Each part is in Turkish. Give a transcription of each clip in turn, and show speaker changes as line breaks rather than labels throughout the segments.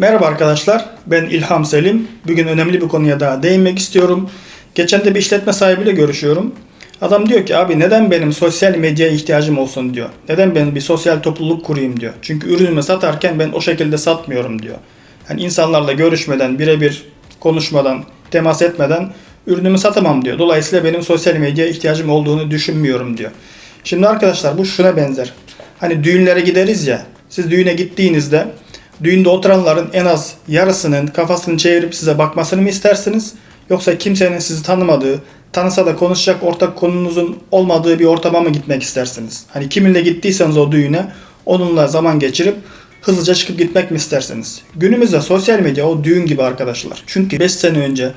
Merhaba arkadaşlar, ben İlham Selim. Bugün önemli bir konuya daha değinmek istiyorum. Geçen de bir işletme sahibiyle görüşüyorum. Adam diyor ki abi neden benim sosyal medyaya ihtiyacım olsun diyor. Neden ben bir sosyal topluluk kurayım diyor. Çünkü ürünümü satarken ben o şekilde satmıyorum diyor. Yani insanlarla görüşmeden, birebir konuşmadan, temas etmeden ürünümü satamam diyor. Dolayısıyla benim sosyal medyaya ihtiyacım olduğunu düşünmüyorum diyor. Şimdi arkadaşlar bu şuna benzer. Hani düğünlere gideriz ya. Siz düğüne gittiğinizde düğünde oturanların en az yarısının kafasını çevirip size bakmasını mı istersiniz? Yoksa kimsenin sizi tanımadığı, tanısa da konuşacak ortak konunuzun olmadığı bir ortama mı gitmek istersiniz? Hani kiminle gittiyseniz o düğüne onunla zaman geçirip hızlıca çıkıp gitmek mi istersiniz? Günümüzde sosyal medya o düğün gibi arkadaşlar. Çünkü 5 sene önce,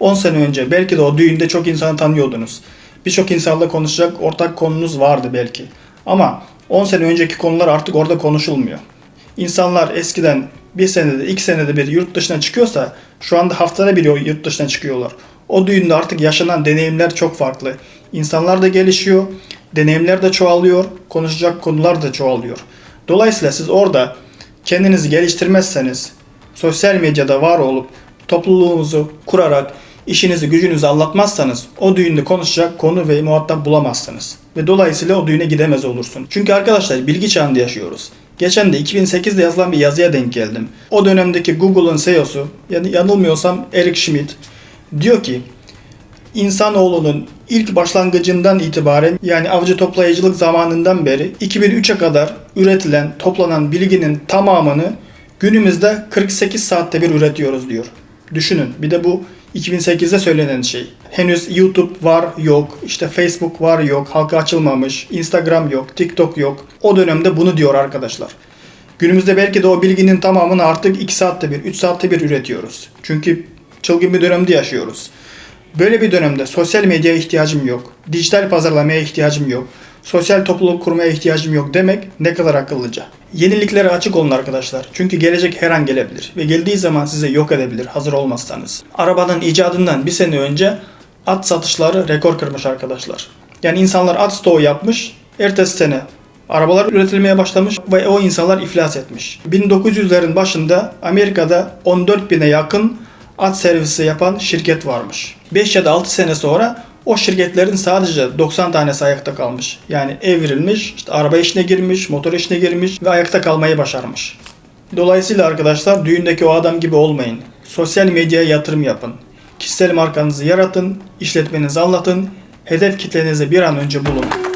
10 sene önce belki de o düğünde çok insanı tanıyordunuz. Birçok insanla konuşacak ortak konunuz vardı belki. Ama 10 sene önceki konular artık orada konuşulmuyor. İnsanlar eskiden bir senede, iki senede bir yurt dışına çıkıyorsa şu anda haftada bir yurt dışına çıkıyorlar. O düğünde artık yaşanan deneyimler çok farklı. İnsanlar da gelişiyor, deneyimler de çoğalıyor, konuşacak konular da çoğalıyor. Dolayısıyla siz orada kendinizi geliştirmezseniz, sosyal medyada var olup topluluğunuzu kurarak işinizi gücünüzü anlatmazsanız o düğünde konuşacak konu ve muhatap bulamazsınız. Ve dolayısıyla o düğüne gidemez olursun. Çünkü arkadaşlar bilgi çağında yaşıyoruz. Geçen de 2008'de yazılan bir yazıya denk geldim. O dönemdeki Google'ın CEO'su, yani yanılmıyorsam Eric Schmidt diyor ki İnsanoğlunun ilk başlangıcından itibaren yani avcı toplayıcılık zamanından beri 2003'e kadar üretilen, toplanan bilginin tamamını günümüzde 48 saatte bir üretiyoruz diyor. Düşünün. Bir de bu 2008'de söylenen şey. Henüz YouTube var yok, işte Facebook var yok, halka açılmamış, Instagram yok, TikTok yok. O dönemde bunu diyor arkadaşlar. Günümüzde belki de o bilginin tamamını artık 2 saatte bir, 3 saatte bir üretiyoruz. Çünkü çılgın bir dönemde yaşıyoruz. Böyle bir dönemde sosyal medyaya ihtiyacım yok, dijital pazarlamaya ihtiyacım yok, sosyal topluluk kurmaya ihtiyacım yok demek ne kadar akıllıca. Yeniliklere açık olun arkadaşlar. Çünkü gelecek her an gelebilir ve geldiği zaman size yok edebilir hazır olmazsanız. Arabanın icadından bir sene önce at satışları rekor kırmış arkadaşlar. Yani insanlar at stoğu yapmış, ertesi sene arabalar üretilmeye başlamış ve o insanlar iflas etmiş. 1900'lerin başında Amerika'da 14 bine yakın at servisi yapan şirket varmış. 5 ya da 6 sene sonra o şirketlerin sadece 90 tanesi ayakta kalmış. Yani evrilmiş, işte araba işine girmiş, motor işine girmiş ve ayakta kalmayı başarmış. Dolayısıyla arkadaşlar düğündeki o adam gibi olmayın. Sosyal medyaya yatırım yapın. Kişisel markanızı yaratın, işletmenizi anlatın, hedef kitlenizi bir an önce bulun.